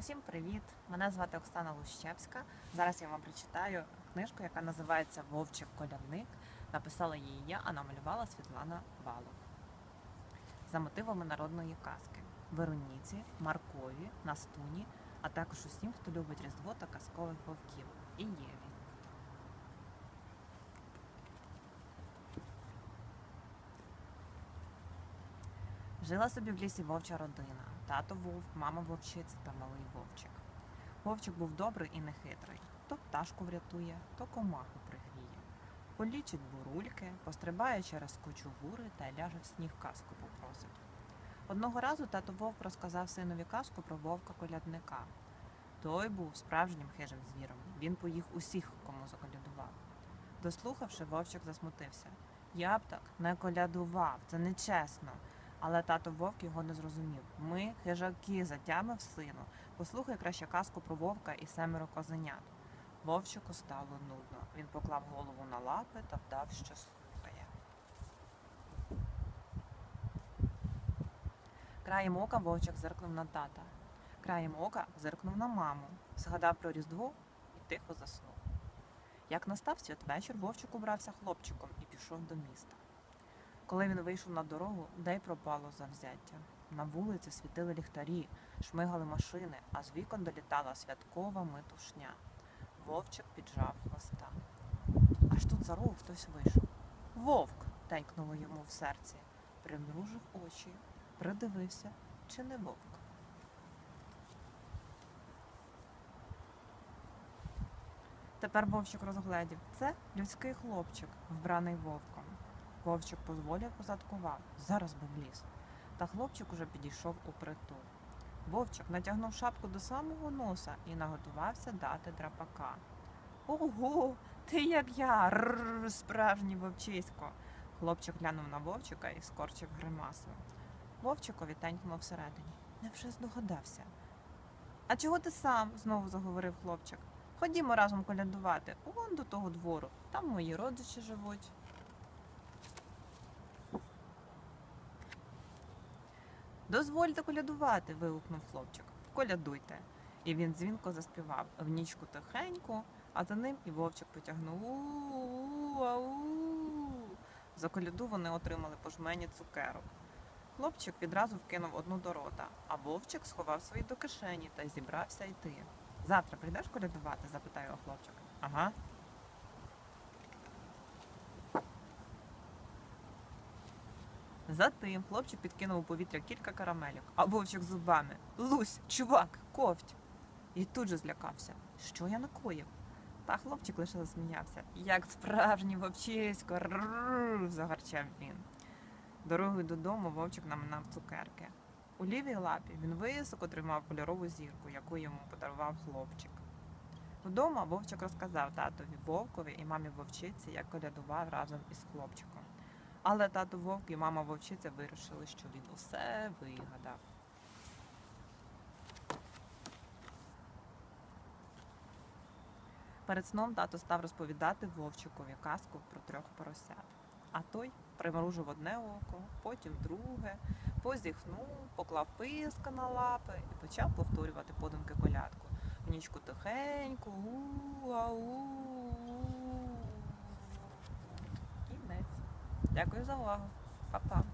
Усім привіт! Мене звати Оксана Лущевська. Зараз я вам прочитаю книжку, яка називається Вовчик колядник. Написала її я, а намалювала Світлана Балок. За мотивами народної казки Вероніці, Маркові, Настуні, а також усім, хто любить Різдво та казкових вовків і Єві. Жила собі в лісі вовча родина. Тато вовк, мама вовчиця та малий вовчик. Вовчик був добрий і нехитрий. То пташку врятує, то комаху пригріє. Полічить бурульки, пострибає через кочугури та ляже в сніг казку попросить. Одного разу тато вовк розказав синові казку про вовка колядника. Той був справжнім хижим звіром. Він поїх усіх, кому заколядував. Дослухавши, вовчик засмутився. Я б так не колядував, це нечесно. Але тато вовк його не зрозумів. Ми хижаки, затямив сину. Послухай краще казку про вовка і семеро козенят. Вовчику стало нудно. Він поклав голову на лапи та вдав, що слухає. Краєм ока вовчик зиркнув на тата. Краєм ока зиркнув на маму, згадав про Різдво і тихо заснув. Як настав святвечір, вовчик убрався хлопчиком і пішов до міста. Коли він вийшов на дорогу, де й пропало завзяття. На вулиці світили ліхтарі, шмигали машини, а з вікон долітала святкова метушня. Вовчик піджав хвоста. Аж тут за рогу хтось вийшов. Вовк! тенькнуло йому в серці. Примружив очі, придивився, чи не вовк. Тепер вовчик розгледів. Це людський хлопчик, вбраний вовком. Вовчик позволів позадкував, зараз би вліз. Та хлопчик уже підійшов у притул. Вовчик натягнув шапку до самого носа і наготувався дати драпака. Ого, ти як я, рррр, справжній вовчисько. Хлопчик глянув на вовчика і скорчив гримасу. Вовчикові тенькнуло всередині. Невже здогадався? А чого ти сам? знову заговорив хлопчик. Ходімо разом колядувати. Он до того двору. Там мої родичі живуть. Дозвольте колядувати. вигукнув хлопчик. Колядуйте. І він дзвінко заспівав в нічку тихеньку, а за ним і вовчик потягнув у ау. За коляду вони отримали по жмені цукерок. Хлопчик відразу вкинув одну до рота, а вовчик сховав свої до кишені та зібрався йти. Завтра прийдеш колядувати? запитав його хлопчик. Ага. Затим хлопчик підкинув у повітря кілька карамелек, а вовчик зубами. Лусь, чувак, ковть. І тут же злякався. Що я накоїв? Та хлопчик лише засміявся. Як справжній вовчисько, загарчав він. Дорогою додому вовчик наминав цукерки. У лівій лапі він високо тримав кольорову зірку, яку йому подарував хлопчик. Вдома вовчик розказав татові вовкові і мамі вовчиці, як колядував разом із хлопчиком. Але тато вовк і мама вовчиця вирішили, що він усе вигадав. Перед сном тато став розповідати вовчикові казку про трьох поросят. А той примружив одне око, потім друге, позіхнув, поклав писка на лапи і почав повторювати подумки колядку. В нічку тихеньку, у-ау. Дякую за увагу. Па-па.